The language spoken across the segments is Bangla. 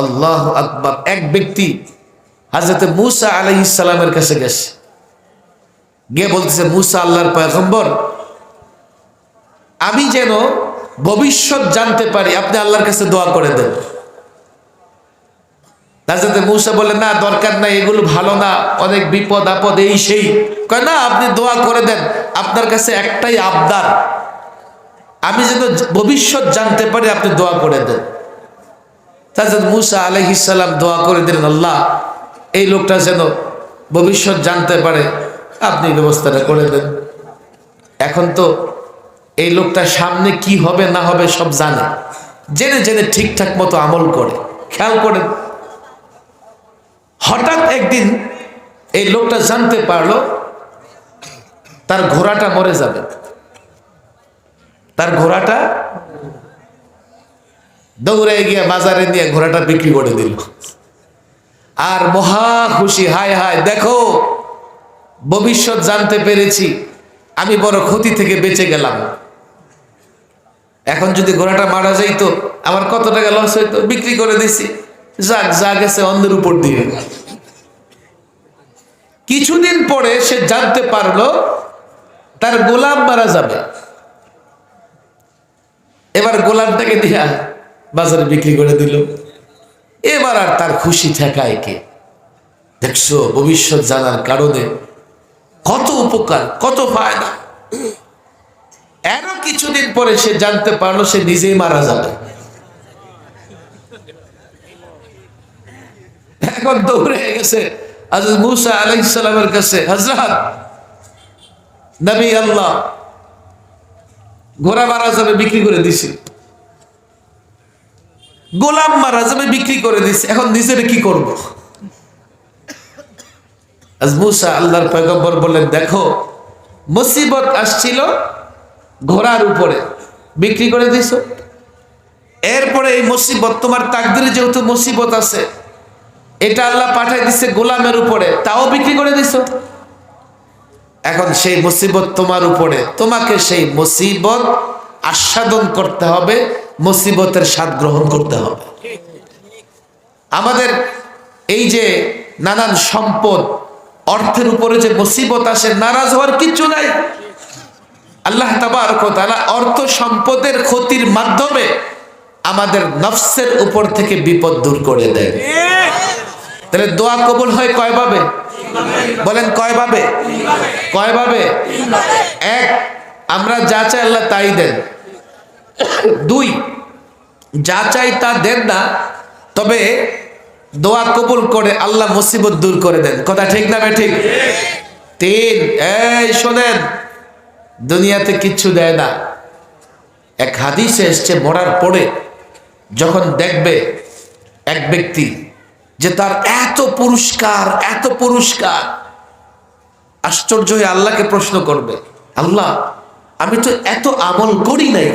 আল্লাহ আকবর। এক ব্যক্তি হাজরতে মুসা আলহ ইসালামের কাছে গেছে। গিয়ে বলতেছে, মুসা আল্লাহর পয়গম্বর, আমি যেন ভবিষ্যৎ জানতে পারি, আপনি আল্লাহর কাছে দোয়া করে দেন। হাজরতে মুসা বলে না, দরকার নাই, এগুলো ভালো না, অনেক বিপদ, আপদ, এই সেই। কয়, না, আপনি দোয়া করে দেন, আপনার কাছে একটাই আবদার, আমি যেন ভবিষ্যৎ জানতে পারি, আপনি দোয়া করে দেন। তাজদ মুসা আলহিসাল্লাম দোয়া করে দিলেন, আল্লাহ, এই লোকটা যেন ভবিষ্যৎ জানতে পারে, আপনি ব্যবস্থাটা করে দেন। এখন তো এই লোকটা সামনে কি হবে না হবে সব জানে। জেনে জেনে ঠিকঠাক মতো আমল করে, খেয়াল করেন হঠাৎ একদিন এই লোকটা জানতে পারল, তার ঘোড়াটা মরে যাবে। তার ঘোড়াটা দৌড়ে গিয়ে বাজারে নিয়ে ঘোড়াটা বিক্রি করে দিল। আর মহা খুশি, হায় হায়, দেখো, ভবিষ্যৎ জানতে পেরেছি, আমি বড় ক্ষতি থেকে বেঁচে গেলাম। এখন যদি ঘোড়াটা মারা যাইতো, আমার কত টাকা লস হইতো, বিক্রি করে দিছি। যাক, যা গেছে অন্ধের উপর দিয়ে। কিছুদিন পরে সে জানতে পারল, তার গোলাম মারা যাবে। এবার গোলামটাকে দিয়া বাজারে বিক্রি করে দিল। এবার আর তার খুশি ঠেকায় কে? দেখছ, ভবিষ্যৎ জানার কারণে কত উপকার, কত ফায়দা। এরও কিছুদিন পরে সে জানতে পারল সে নিজেই মারা যাবে। এখন দৌড়ে গেছে আজ মুসা আলাইসালামের কাছে হজরত নবী আল্লাহ, ঘোড়া মারা যাবে, বিক্রি করে দিছি। গোলাম মারা যাবে, বিক্রি করে দিছি। এখন নিজের কি করব? আজ মুসা আল্লাহর পয়গম্বর বললেন, দেখো, মুসিবত আসছিল ঘোড়ার উপরে। বিক্রি করে দিছ। এরপরে এই মুসিবত, তোমার তাকদিরে যেহেতু মুসিবত আছে, এটা আল্লাহ পাঠাই দিচ্ছে গোলামের উপরে। তাও বিক্রি করে দিছ। এখন সেই মুসিবত তোমার উপরে। তোমাকে সেই মুসিবত আস্বাদন করতে হবে। মুসিবতের স্বাদ গ্রহণ করতে হবে। আমাদের এই যে নানান সম্পদ, অর্থের উপরে যে মুসিবত আসে, নারাজ হওয়ার কিচ্ছু নাই। আল্লাহ তালা অর্থ সম্পদের ক্ষতির মাধ্যমে আমাদের নফসের উপর থেকে বিপদ দূর করে দেয়। তাহলে দোয়া কবুল হয় কয়ভাবে বলেন কয়ভাবে কয়ভাবে এক, আমরা যা চাই আল্লাহ তাই দেন। দুই, যা চাই তা দেন না, তবে দোয়া কবুল করে আল্লাহ মুসিবত দূর করে দেন। কথা ঠিক না ঠিক? তিন, এই শোনেন, দুনিয়াতে কিচ্ছু দেয় না। এক হাদিসে এসছে, মরার পরে যখন দেখবে এক ব্যক্তি যে তার এত পুরস্কার এত পুরস্কার, আশ্চর্য হয়ে আল্লাহকে প্রশ্ন করবে, আল্লাহ, আমি তো এত আমল করি নাই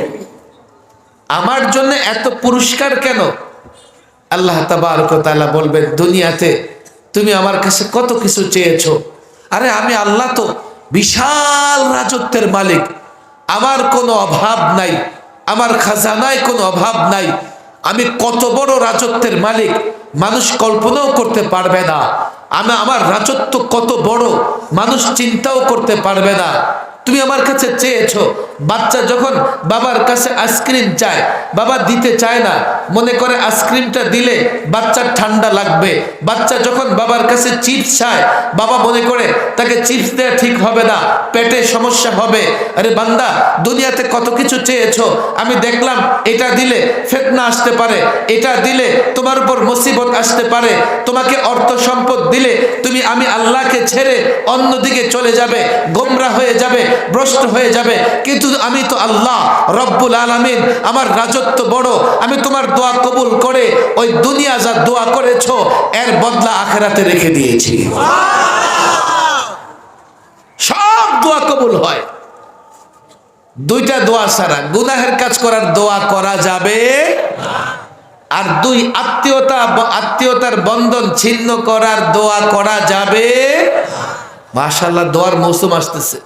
আমার জন্য এত পুরস্কার কেন? আল্লাহ তালা বলবেন, দুনিয়াতে তুমি আমার কাছে কত কিছু চেয়েছো? আরে আমি আল্লাহ তো বিশাল রাজত্বের মালিক। আমার কোনো অভাব নাই, আমার খাজানায় কোনো অভাব নাই। আমি কত বড় রাজত্বের মালিক, মানুষ কল্পনাও করতে পারবে না। আমি, আমার রাজত্ব কত বড়, মানুষ চিন্তাও করতে পারবে না। তুমি আমার কাছে চেয়েছো বাচ্চা যখন বাবার কাছে আইসক্রিম চায়, বাবা দিতে চায় না, মনে করে আইসক্রিমটা দিলে বাচ্চার ঠান্ডা লাগবে। বাচ্চা যখন বাবার কাছে চিপস চায়, বাবা মনে করে তাকে চিপস দেওয়া ঠিক হবে না, পেটে সমস্যা হবে। আরে বান্দা, দুনিয়াতে কত কিছু চেয়েছো? আমি দেখলাম এটা দিলে ফেতনা আসতে পারে, এটা দিলে তোমার উপর মুসিবত আসতে পারে। তোমাকে অর্থ সম্পদ দিলে তুমি, আমি আল্লাহকে ছেড়ে অন্যদিকে চলে যাবে, গোমরা হয়ে যাবে, ভ্রষ্ট হয়ে যাবে। কিন্তু আমি তো আল্লাহ, রব্বুল আলমিন, আমার রাজত্ব বড়, আমি তোমার দোয়া কবুল করে ওই দুনিয়া যা দোয়া করেছ, এর বদলা আখেরাতে রেখে দিয়েছি। সব দোয়া কবুল হয়। দুইটা দোয়া ছাড়া, গুনাহের কাজ করার দোয়া করা যাবে আর দুই, আত্মীয়তা, আত্মীয়তার বন্ধন ছিন্ন করার দোয়া করা যাবে মাশাল্লাহ দোয়ার মৌসুম আসতেছে।